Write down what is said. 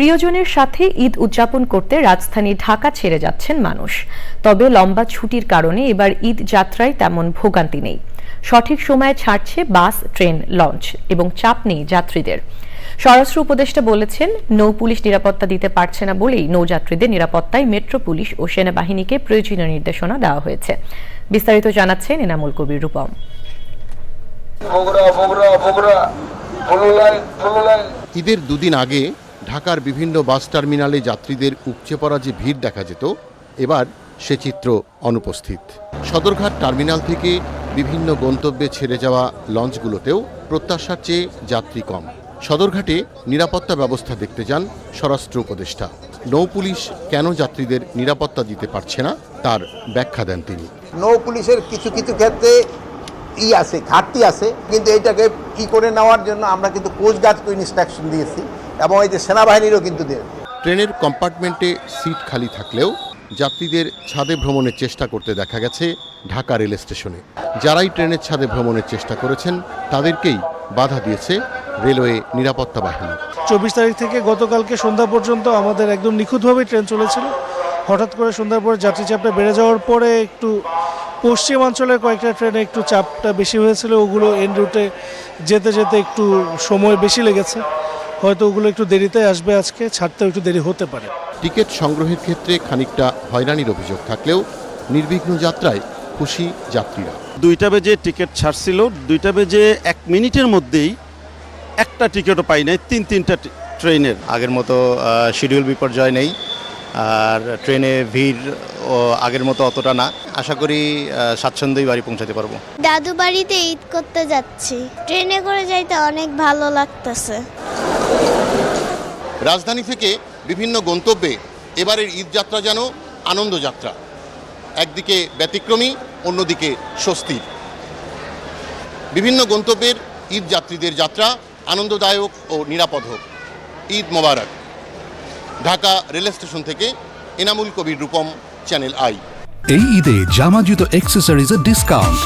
প্রিয়জনের সাথে ঈদ উদযাপন করতে রাজধানী ঢাকা ছেড়ে যাচ্ছেন মানুষ। তবে লম্বা ছুটির কারণে এবার ঈদ যাত্রায় তেমন ভোগান্তি নেই। সঠিক সময়ে ছাড়ছে বাস ট্রেন লঞ্চ এবং চাপ নেই যাত্রীদের। স্বরাষ্ট্র উপদেষ্টা বলেছেন নৌ পুলিশ নিরাপত্তা দিতে পারছে না বলেই নৌযাত্রীদের নিরাপত্তায় মেট্রো পুলিশ ও সেনাবাহিনীকে প্রয়োজনীয় নির্দেশনা দেওয়া হয়েছে। বিস্তারিত জানাচ্ছেন এনামুল কবির রূপম। ঈদের দুদিন আগে ঢাকার বিভিন্ন বাস টার্মিনালে যাত্রীদের উপচে পড়া যে ভিড় দেখা যেত, এবার সে চিত্র অনুপস্থিত। সদরঘাট টার্মিনাল থেকে বিভিন্ন গন্তব্যে ছেড়ে যাওয়া লঞ্চগুলোতেও প্রত্যাশার চেয়ে যাত্রী কম। সদরঘাটে নিরাপত্তা ব্যবস্থা দেখতে যান স্বরাষ্ট্র উপদেষ্টা। নৌ পুলিশ কেন যাত্রীদের নিরাপত্তা দিতে পারছে না, তার ব্যাখ্যা দেন তিনি। নৌ পুলিশের কিছু কিছু ক্ষেত্রে ই আছে, ঘাটতি আছে, কিন্তু এটাকে ই করে নেওয়ার জন্য আমরা কিন্তু কোস্টগার্ডকে ইনস্ট্রাকশন দিয়েছি। এবং এই যে সেনাবাহিনীরও কিন্তু দিয়ে ট্রেনের কম্পার্টমেন্টে সিট খালি থাকলেও যাত্রীদের ছাদে ভ্রমণের চেষ্টা করতে দেখা গেছে ঢাকা রেল স্টেশনে। যারাই ট্রেনের ছাদে ভ্রমণের চেষ্টা করেছেন তাদেরকেই বাধা দিয়েছে রেলওয়ে নিরাপত্তা বাহিনী। চব্বিশ তারিখ থেকে গতকালকে সন্ধ্যা পর্যন্ত আমাদের একদম নিখুঁতভাবেই ট্রেন চলেছিল। হঠাৎ করে সন্ধ্যার পরে যাত্রী চাপটা বেড়ে যাওয়ার পরে একটু পশ্চিমাঞ্চলের কয়েকটা ট্রেনে একটু চাপটা বেশি হয়েছিল। ওগুলো এন রুটে যেতে যেতে একটু সময় বেশি লেগেছে। হয়তো ওগুলো একটু দেরিতে আসবে আজকে ছাড়তেও একটু দেরি হতে পারে। টিকিট সংগ্রহের ক্ষেত্রে খানিকটা হয়রানির অভিযোগ থাকলেও নির্বিঘ্ন যাত্রায় খুশি যাত্রীরা। দুইটা বেজে টিকিট ছাড়ছিল দুইটা বেজে এক মিনিটের মধ্যেই একটা টিকিটও পাই নাই তিন তিনটা ট্রেনের। আগের মতো শিডিউল বিপর্যয় নেই আর ট্রেনে ভিড় ও আগের মতো অতটা না। আশা করি স্বাচ্ছন্দ্যেই বাড়ি পৌঁছাতে পারব। দাদু বাড়িতে ঈদ করতে যাচ্ছি। ট্রেনে করে যাইতে অনেক ভালো লাগতেছে। রাজধানী থেকে বিভিন্ন গন্তব্যে এবারের ঈদ যাত্রা যেন আনন্দযাত্রা একদিকে ব্যতিক্রমী অন্যদিকে স্বস্তির। বিভিন্ন গন্তব্যের ঈদ যাত্রীদের যাত্রা আনন্দদায়ক ও নিরাপদ হোক। ঈদ মোবারক। ঢাকা রেল স্টেশন থেকে এনামুল কবির রূপম চ্যানেল আই। এই ঈদে জামা জুতো অ্যাক্সেসরিজের ডিসকাউন্ট